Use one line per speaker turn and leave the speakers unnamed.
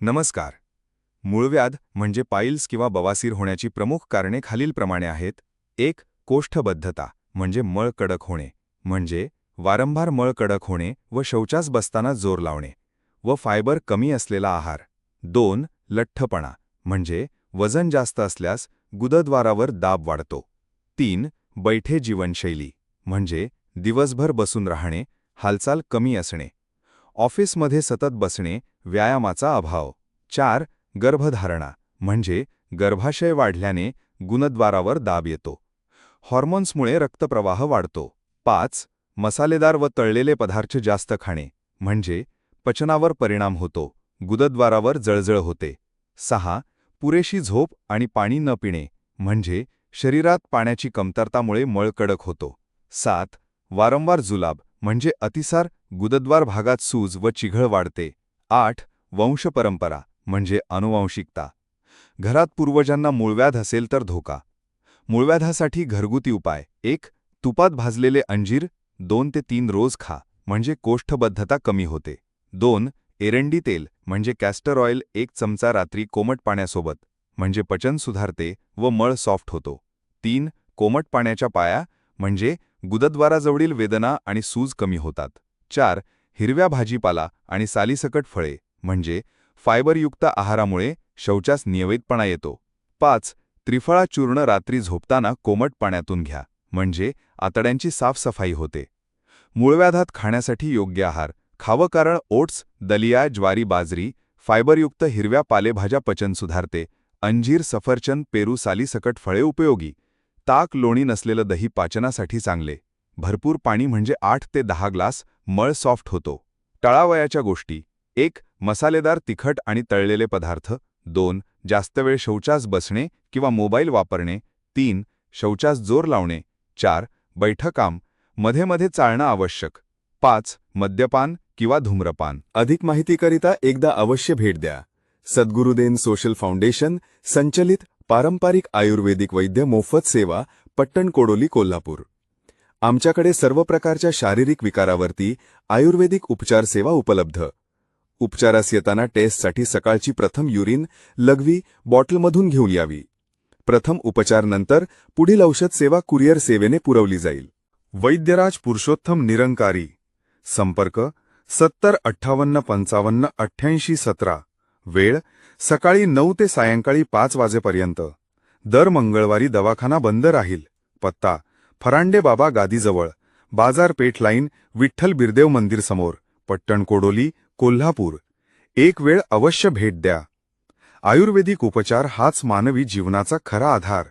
नमस्कार. मूळव्याध म्हणजे पाईल्स किंवा बवासीर होण्याची प्रमुख कारणे खालीलप्रमाणे आहेत. एक कोष्ठबद्धता म्हणजे मळ कडक होणे. म्हणजे वारंवार मळ कडक होणे व शौचास बसताना जोर लावणे व फायबर कमी असलेला आहार. दोन लठ्ठपणा म्हणजे वजन जास्त असल्यास गुदद्वारावर दाब वाढतो. तीन बैठे जीवनशैली म्हणजे दिवसभर बसून राहणे हालचाल कमी असणे. ऑफिसमध्ये सतत बसणे व्यायामाचा अभाव. चार गर्भधारणा म्हणजे गर्भाशय वाढल्याने गुणद्वारावर दाब येतो. हॉर्मोन्समुळे रक्तप्रवाह वाढतो. पाच मसालेदार व तळलेले पदार्थ जास्त खाणे म्हणजे पचनावर परिणाम होतो गुदद्वारावर जळजळ होते. सहा पुरेशी झोप आणि पाणी न पिणे म्हणजे शरीरात पाण्याची कमतरतामुळे मळ कडक होतो. सात वारंवार जुलाब म्हणजे अतिसार गुदद्वार भागात सूज व चिघळ वाढते. आठ वंशपरंपरा म्हणजे अनुवांशिकता. घरात पूर्वजांना मूळव्याध असेल तर धोका. मूळव्याधासाठी घरगुती उपाय. एक तुपात भाजलेले अंजीर. दोन ते तीन रोज खा म्हणजे कोष्ठबद्धता कमी होते. दोन एरंडी तेल म्हणजे कॅस्टर ऑइल एक चमचा रात्री कोमट पाण्यासोबत म्हणजे पचन सुधारते व मळ सॉफ्ट होतो. तीन कोमट पाण्याच्या पाया म्हणजे गुदद्वाराजवळील वेदना आणि सूज कमी होतात. चार हिरव्या भाजीपाला आणि सालीसकट फळे म्हणजे फायबरयुक्त आहारामुळे शौचास नियमितपणा येतो. पाच त्रिफळा चूर्ण रात्री झोपताना कोमट पाण्यातून घ्या म्हणजे आतड्यांची साफसफाई होते. मूळव्याधात खाण्यासाठी योग्य आहार खावं कारण ओट्स दलिया ज्वारी बाजरी फायबरयुक्त हिरव्या पालेभाज्या पचन सुधारते. अंजीर सफरचंद पेरू सालीसकट फळे उपयोगी. ताक लोणी नसलेलं दही पाचनासाठी चांगले. भरपूर पाणी म्हणजे आठ ते दहा ग्लास मळ सॉफ्ट होतो. टळावयाच्या गोष्टी. एक मसालेदार तिखट आणि तळलेले पदार्थ. दोन जास्त वेळ शौचास बसणे किंवा मोबाईल वापरणे. तीन शौचास जोर लावणे. चार बैठकाम. मध्ये मध्ये चालणं आवश्यक. पाच मद्यपान किंवा धूम्रपान.
अधिक माहितीकरिता एकदा अवश्य भेट द्या. सद्गुरुदेन सोशल फाउंडेशन संचलित पारंपरिक आयुर्वेदिक वैद्य मोफत सेवा पट्टण कोडोली कोल्हापूर. आमच्याकडे सर्व प्रकारच्या शारीरिक विकारावरती आयुर्वेदिक उपचार सेवा उपलब्ध. उपचारास येताना टेस्टसाठी सकाळची प्रथम युरिन लघवी बॉटलमधून घेऊन यावी. प्रथम उपचार पुढील औषध सेवा कुरिअर सेवेने पुरवली जाईल.
वैद्यराज पुरुषोत्तम निरंकारी. संपर्क सत्तर अठ्ठावन्न पंचावन्न अठ्ठ्याऐंशी सतरा. वेळ सकाळी नऊ ते सायंकाळी पाच वाजेपर्यंत. दर मंगळवारी दवाखाना बंद राहील. पत्ता फरांडे बाबा गादीजवळ बाजारपेठ लाईन विठ्ठल बिरदेव मंदिर समोर पट्टण कोडोली कोल्हापूर. एक वेळ अवश्य भेट द्या. आयुर्वेदिक उपचार हाच मानवी जीवनाचा खरा आधार.